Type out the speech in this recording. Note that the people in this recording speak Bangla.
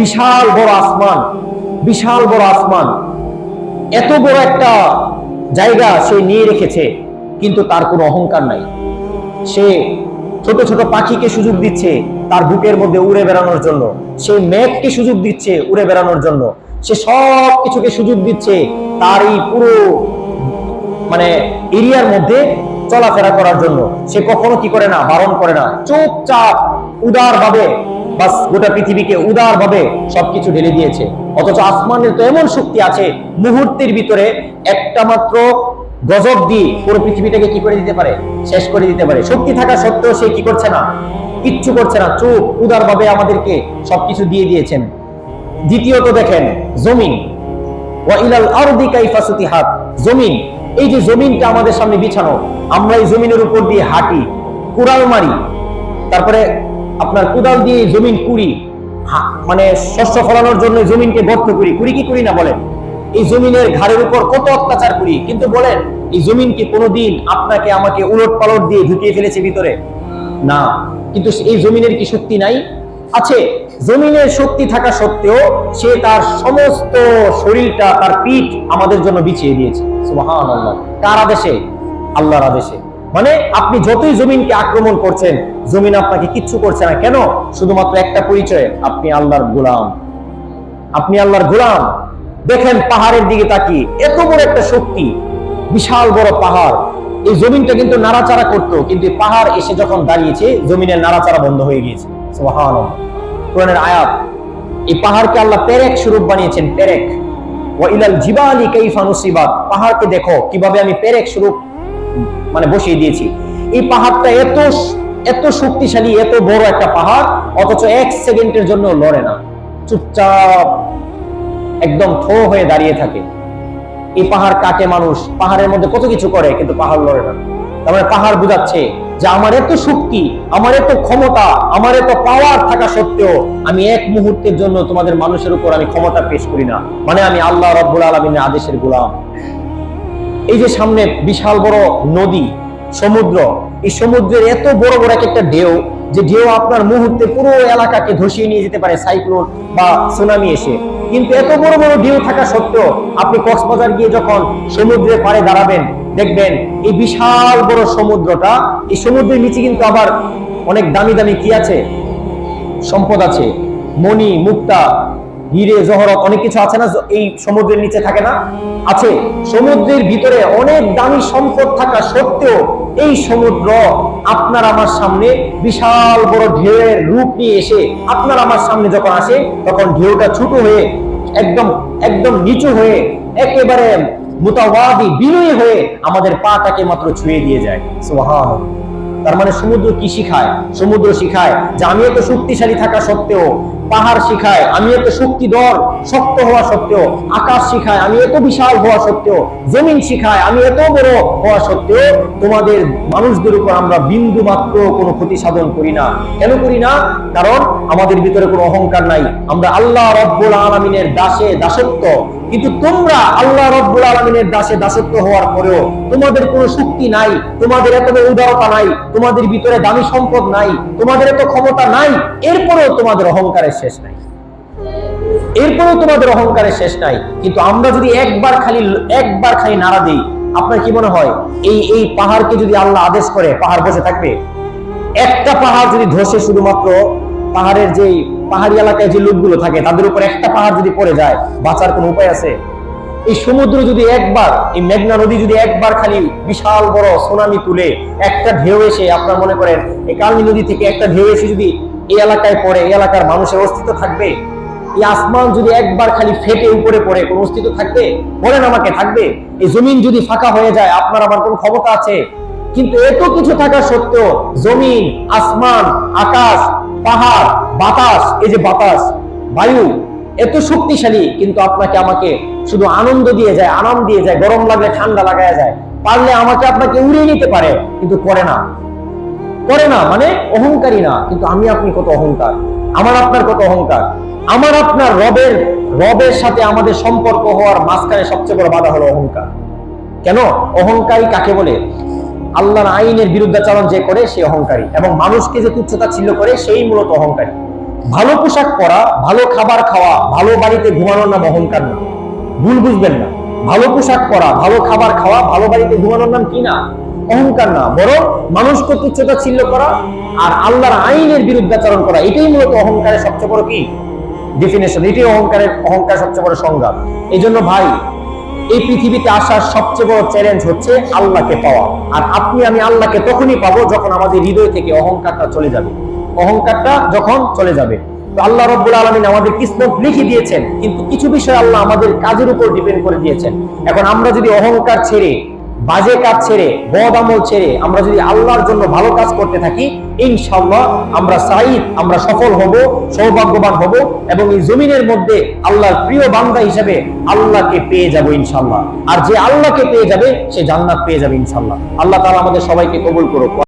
বিশাল বড় আসমান, বিশাল বড় আসমান। এত বড় একটা জায়গা সে নিয়ে রেখেছে, কিন্তু তার কোনো অহংকার নাই। সে ছোট ছোট পাখিকে সুযোগ দিচ্ছে তার বুকের মধ্যে উড়ে বেড়ানোর জন্য। সে মেঘকে সুযোগ দিচ্ছে উড়ে বেড়ানোর জন্য। সে সব কিছুকে সুযোগ দিচ্ছে তার এই পুরো মানে এরিয়ার মধ্যে চলাফেরা করার জন্য। সে কখনো কি করে না, বারণ করে না। চুপচাপ উদার ভাবে বাস, গোটা পৃথিবীকে উদার ভাবে সবকিছু ঢেলে দিয়েছে। অথচ আসমানের তো এমন শক্তি আছে, মুহূর্তের ভিতরে একটা মাত্র গজব দিয়ে পুরো পৃথিবীটাকে কি করে দিতে পারে? শেষ করে দিতে পারে। শক্তি থাকা সত্ত্বেও সে কি করছে না? কিচ্ছু করছে না। চুপ উদার ভাবে আমাদেরকে সবকিছু দিয়ে দিয়েছেন। দ্বিতীয়ত দেখেন, জমিন। ওয়া ইলাল আরদি কাইফা সুতিহাত। জমিন, এই যে জমিনটা আমাদের সামনে বিছানো, আমরা এই জমিনের উপর দিয়ে হাঁটি, কুড়াল মারি, তারপরে আপনার কোদাল দিয়ে জমিন কুড়ি। মানে শস্য ফলানোর জন্য জমিনকে গর্ত করি। কুড়ি কি করি না বলেন? এই জমিনের ঘাড়ের উপর কত অত্যাচার করি? কিন্তু বলেন, এই জমিন কি কোনোদিন আপনাকে আমাকে উলট পালট দিয়ে ঢুকিয়ে ফেলেছে ভিতরে? না। কিন্তু এই জমিনের কি শক্তি নাই? আছে, জমিনের শক্তি থাকা সত্ত্বেও সে তার সমস্ত শরীরটা, তার পিঠ আমাদের জন্য বিছিয়ে দিয়েছে। কার আদেশে? আল্লাহর আদেশে। মানে আপনি যতই জমিনকে আক্রমণ করছেন, জমিন আপনাকে কিচ্ছু করছে না। কেন? শুধুমাত্র একটা পরিচয়, আপনি আল্লাহর গোলাম। আপনি আল্লাহর গোলাম। দেখেন পাহাড়ের দিকে তাকিয়ে, এত বড় একটা শক্তি, বিশাল বড় পাহাড়। এই জমিনটা কিন্তু নাড়াচাড়া করতো, কিন্তু পাহাড় এসে যখন দাঁড়িয়েছে, জমিনের নাড়াচাড়া বন্ধ হয়ে গিয়েছে। কোরআনের আয়াত, এই পাহাড়কে আল্লাহ পেরেক স্বরূপ বানিয়েছেন, পেরেক। ওয়া ইলাল জিবালি কাইফা নুসিবাত। পাহাড়কে দেখো, কীভাবে আমি পেরেক স্বরূপ মানে বসিয়ে দিয়েছি। এই পাহাড়টা এত এত শক্তিশালী, এত বড় একটা পাহাড়, অথচ এক সেকেন্ডের জন্য লড়ে না। চুপচাপ, একদম থো হয়ে দাঁড়িয়ে থাকে। এই পাহাড় কাটে মানুষ, পাহাড়ের মধ্যে কত কিছু করে, কিন্তু পাহাড় লড়ে না। তার মানে পাহাড় বুঝাচ্ছে যে আমার এত শক্তি, আমার এত ক্ষমতা, আমার এত পাওয়ার থাকা সত্ত্বেও আমি এক মুহূর্তের জন্য তোমাদের মানুষের উপর আমি ক্ষমতা পেশ করি না। মানে আমি আল্লাহ রব্বুল আলমিনের আদেশের গোলাম। এই যে সামনে বিশাল বড় নদী, সমুদ্র, এই সমুদ্রের এত বড় বড় এক একটা ঢেউ, যে ঢেউ আপনার মুহূর্তে পুরো এলাকাকে ধসিয়ে নিয়ে যেতে পারে সাইক্লোন বা সুনামি এসে। কিন্তু এত বড় বড় ঢেউ থাকা সত্ত্বেও আপনি কক্সবাজার গিয়ে যখন সমুদ্রের পাড়ে দাঁড়াবেন, দেখবেন এই বিশাল বড় সমুদ্রটা, এই সমুদ্রের নিচে কিন্তু আবার অনেক দামি দামি কি আছে? সম্পদ আছে। মণি, মুক্তা হিরে, জহরত অনেক কিছু আছে না, এই সমুদ্রের নিচে থাকে না? আছে। সমুদ্রের ভিতরে অনেক দামি সম্পদ থাকা সত্ত্বেও এই সমুদ্র আপনার আমার সামনে বিশাল বড় ঢেউয়ের রূপ নিয়ে এসে আপনার আমার সামনে যখন আসে, তখন ঢেউটা ছোট হয়ে একদম একদম নিচু হয়ে একেবারে মোতাবাদি, বিনয়ী হয়ে আমাদের পাটাকে মাত্র ছুঁয়ে দিয়ে যায়। তার মানে সমুদ্র কি শিখায় সমুদ্র শিখায়, যে আমি এত শক্তিশালী থাকা সত্ত্বেও পাহাড় শিখায়, আমি এত শক্তিধর শক্ত হওয়া সত্ত্বেও, আকাশ শিখায়, আমি এত বিশাল হওয়া সত্ত্বেও, জমিন শিখায়, আমি এত বড় হওয়া সত্ত্বেও, তোমাদের মানুষদের উপর আমরা বিন্দু মাত্র কোনো ক্ষতি সাধন করি না। কেন করি না? কারণ আমাদের ভিতরে কোনো অহংকার নাই। আমরা আল্লাহ রব্বুল আলমিনের দাসে দাসত্ব। কিন্তু তোমরা আল্লাহ রব্বুল আলমিনের দাসে দাসত্ব হওয়ার পরেও তোমাদের কোনো শক্তি নাই, তোমাদের এত উদারতা নাই, তোমাদের ভিতরে দামি সম্পদ নাই, তোমাদের এত ক্ষমতা নাই, এরপরেও তোমাদের অহংকারের শেষ নাই। এরপরেও তোমাদের অহংকারের শেষ নাই। কিন্তু আমরা যদি একবার খালি একবার খালি নাড়া দিই, আপনার কি মনে হয়? এই এই পাহাড়কে যদি আল্লাহ আদেশ করে, পাহাড় বসে থাকবে? একটা পাহাড় যদি ধসে শুধুমাত্র পাহাড়ের যে পাহাড়ি এলাকায় যে লোকগুলো থাকে, তাদের উপর একটা পাহাড় যদি পড়ে যায়, বাঁচার কোনো উপায় আছে? এই সমুদ্র যদি একবার, এই মেঘনা নদী যদি একবার খালি বিশাল বড় সোনামি তুলে একটা ঢেউ এসে, আপনার মনে করেন, এই কালনি নদী থেকে একটা ঢেউ এসে যদি এই এলাকায় পড়ে, এই এলাকার মানুষের অস্তিত্ব থাকবে। এই আসমান যদি একবার খালি ফেটে উপরে পড়ে, কোন অস্তিত্ব থাকবে? বলেন আমাকে, থাকবে। এই জমিন যদি ফাঁকা হয়ে যায়, আপনার আমার কোন ক্ষমতা আছে। কিন্তু এত কিছু থাকা সত্ত্বেও জমিন, আসমান, আকাশ, পাহাড়, বাতাস, এই যে বাতাস, বায়ু, এত শক্তিশালী, কিন্তু আপনাকে আমাকে শুধু আনন্দ দিয়ে যায়, আরাম দিয়ে যায়, গরম লাগলে ঠান্ডা লাগায় যায়। পারলে আমাকে আপনাকে উড়িয়ে নিতে পারে, কিন্তু করে না। করে না মানে অহংকারী না, কিন্তু আমি আপনি কত অহংকার? আমার আপনার কত অহংকার? আমার আপনার রবের রবের সাথে আমাদের সম্পর্ক হওয়ার মাঝখানে সবচেয়ে বড় বাধা হলো অহংকার। কেন? অহংকারী কাকে বলে? আল্লাহর আইনের বিরুদ্ধাচরণ যে করে, সে অহংকারী। এবং মানুষকে যে তুচ্ছতা ছিল করে, সেই মূলত অহংকারী। ভালো পোশাক পরা, ভালো খাবার খাওয়া, ভালো বাড়িতে ঘুমানোর নাম অহংকার না। ভুল বুঝবেন না। ভালো পোশাক পরা, ভালো খাবার খাওয়া, ভালো বাড়িতে ঘুমানোর নাম কি না? অহংকার না, বরং মানুষকে তুচ্ছতা ছিল্ল করা আর আল্লাহর আইনের বিরুদ্ধাচরণ করা, এটাই মূলত অহংকারের সবচেয়ে বড় কি? ডেফিনেশন এটাই অহংকারের, অহংকার সবচেয়ে বড় সংজ্ঞা। এই জন্য ভাই, এই পৃথিবীতে আসার সবচেয়ে বড় চ্যালেঞ্জ হচ্ছে আল্লাহকে পাওয়া। আর আপনি, আমি আল্লাহকে তখনই পাবো যখন আমাদের হৃদয় থেকে অহংকারটা চলে যাবে। অহংকারটা যখন চলে যাবে, তো আল্লাহ রব্বুল আলমিন আমাদের কিসমত লিখে দিয়েছেন, কিন্তু কিছু বিষয় আল্লাহ আমাদের কাজের উপর ডিপেন্ড করে দিয়েছেন। এখন আমরা যদি অহংকার ছেড়ে বাজে কাজ ছেড়ে, বদ আমল ছেড়ে আমরা যদি আল্লাহর জন্য ভালো কাজ করতে থাকি ইনশাল্লাহ আমরা সাইদ আমরা সফল হব, সৌভাগ্যবান হব এবং এই জমিনের মধ্যে আল্লাহর প্রিয় বান্দা হিসেবে আল্লাহকে পেয়ে যাব ইনশাল্লাহ আর যে আল্লাহকে পেয়ে যাবে, সে জান্নাত পেয়ে যাবে ইনশাল্লাহ আল্লাহ তারা আমাদের সবাইকে কবুল করুক।